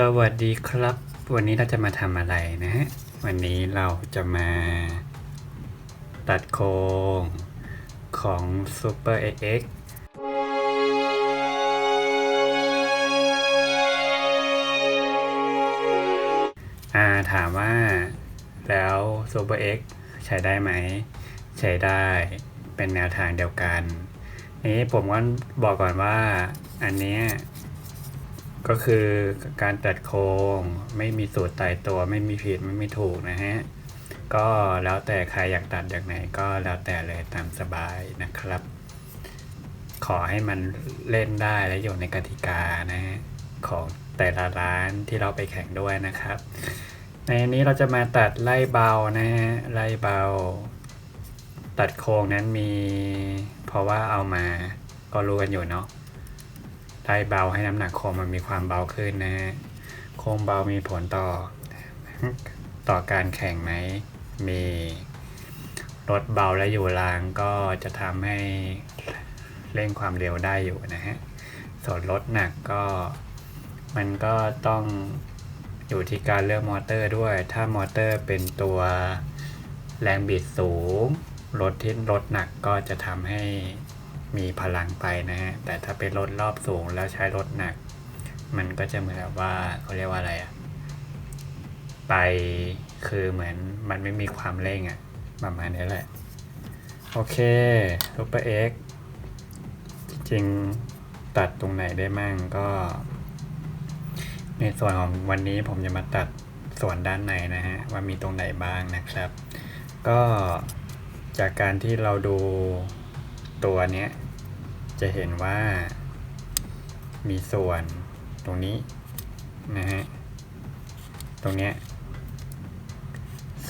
สวัสดีครับ วันนี้เราจะมาทำอะไรนะฮะ วันนี้เราจะมาตัดโครงของ Super XX อ่าถามว่าแล้ว Super X ใช้ได้ไหม ใช้ได้เป็นแนวทางเดียวกัน นี้ผมก็บอกก่อนว่าอันเนี้ย ก็คือการตัดโครงไม่มีสูตรตายตัวไม่มีผิดไม่มีถูกนะฮะ ก็แล้วแต่ใครอยากตัดอย่างไหนก็แล้วแต่เลยตามสบายนะครับ ขอให้มันเล่นได้และอยู่ในกติกานะฮะของแต่ละร้านที่เราไปแข่งด้วยนะครับ ในนี้เราจะมาตัดไล่เบานะฮะไล่เบา ตัดโครงนั้นมี เพราะว่าเอามาก็รู้กันอยู่เนาะ ได้เบาให้น้ำหนักโคมมันมีความเบาขึ้นนะฮะโคมเบามีผลต่อ ต่อการแข่งไหมมีรถเบาและอยู่รางก็จะทำให้เร่งความเร็วได้อยู่นะฮะส่วนรถหนักก็มันก็ต้องอยู่ที่การเลือกมอเตอร์ด้วย ถ้ามอเตอร์เป็นตัวแรงบิดสูง รถที่รถหนักก็จะทำให้ มีพลังไปนะฮะ แต่ถ้าเป็นรถรอบสูงแล้วใช้รถหนัก มันก็จะเหมือนแบบว่าเขาเรียกว่าอะไรอะไปคือเหมือนมันไม่มีความเร่งอะประมาณนี้แหละ โอเคซูเปอร์เอ็กจริงตัดตรงไหนได้มั่งก็ ในส่วนของวันนี้ผมจะมาตัดส่วนด้านในนะฮะ ว่ามีตรงไหนบ้างนะครับ ก็จากการที่เราดู ตัวเนี้ยจะเห็นว่ามีส่วนตรงนี้นะฮะ ตรงเนี้ย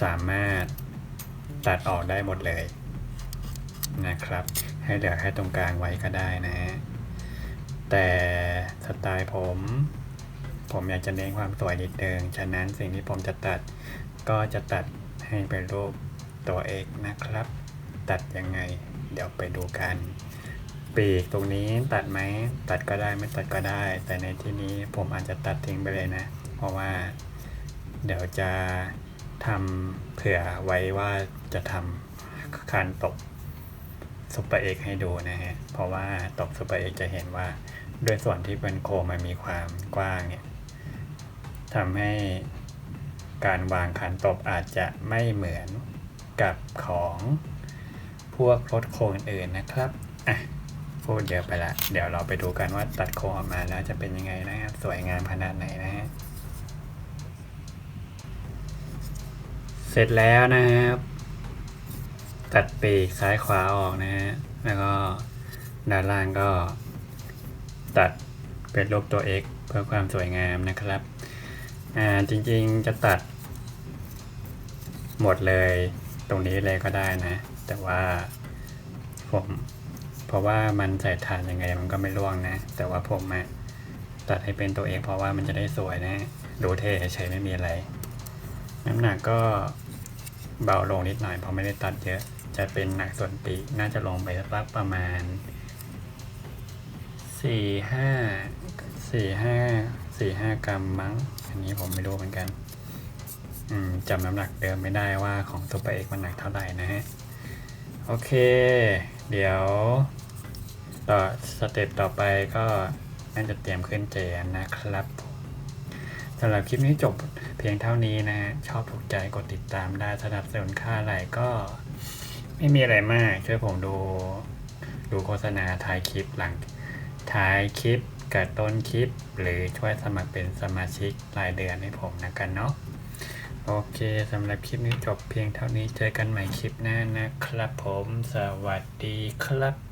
สามารถตัดออกได้หมดเลยนะครับ ให้เหลือแค่ตรงกลางไว้ก็ได้นะฮะ แต่สไตล์ผม ผมอยากจะเน้นความสวยนิดนึงฉะนั้นสิ่งที่ผมจะตัดก็จะตัดให้เป็นรูปตัวเอกนะครับ ตัดยังไง เดี๋ยวไปดูกัน ปีกตรงนี้ตัดไหมตัดก็ได้ไม่ตัดก็ได้ แต่ในที่นี้ผมอาจจะตัดทิ้งไปเลยนะ เพราะว่า เดี๋ยวจะทำเผื่อไว้ว่าจะทำคานตกซุปเปอร์เอกให้ดูนะฮะ เพราะว่าตกซุปเปอร์เอกจะเห็นว่าด้วยส่วนที่เป็นโคมันมีความกว้างเนี่ยทำให้การวางคันตบอาจจะไม่เหมือนกับของ พวกรถโครงอื่นๆนะครับอะพูดเยอะไปละ เดี๋ยวเราไปดูกันว่าตัดโครงออกมาแล้วจะเป็นยังไงนะครับ สวยงามขนาดไหนนะฮะเสร็จแล้วนะครับ ตัดปีกซ้ายขวาออกนะฮะแล้วก็ด้านล่างก็ตัดเป็นรูปตัว X เพื่อความสวยงามนะครับอ่าจริงๆจะตัดหมดเลย ตรงนี้เลยก็ได้นะ แต่ว่าผมเพราะว่ามันใส่ถ่านยังไงมันก็ไม่ร่วงนะ แต่ว่าผมอะตัดให้เป็นตัวเองเพราะว่ามันจะได้สวยนะ ดูเท่เฉยไม่มีอะไร น้ำหนักก็เบาลงนิดหน่อยเพราะไม่ได้ตัดเยอะ จะเป็นหนักส่วนปีกน่าจะลงไปสักประมาณสี่ห้าสี่ห้าสี่ห้ากรัมมั้ง อันนี้ผมไม่รู้เหมือนกัน จำน้ำหนักเดิมไม่ได้ว่าของซุปเปเอกมันหนักเท่าไหร่นะฮะ โอเค เดี๋ยวต่อสเต็ปต่อไปก็น่าจะเตรียมขึ้นเจนนะครับสำหรับคลิปนี้จบเพียงเท่านี้นะฮะชอบถูกใจกดติดตามได้สนับสนุนค่าอะไรก็ ไม่มีอะไรมาก ช่วยผมดู ดูโฆษณาท้ายคลิปหลังท้ายคลิปกับต้นคลิป หรือช่วยสมัครเป็นสมาชิกรายเดือนให้ผมนะกันเนาะ โอเคสำหรับคลิปนี้จบเพียงเท่านี้เจอกันใหม่คลิปหน้านะครับผม สวัสดีครับ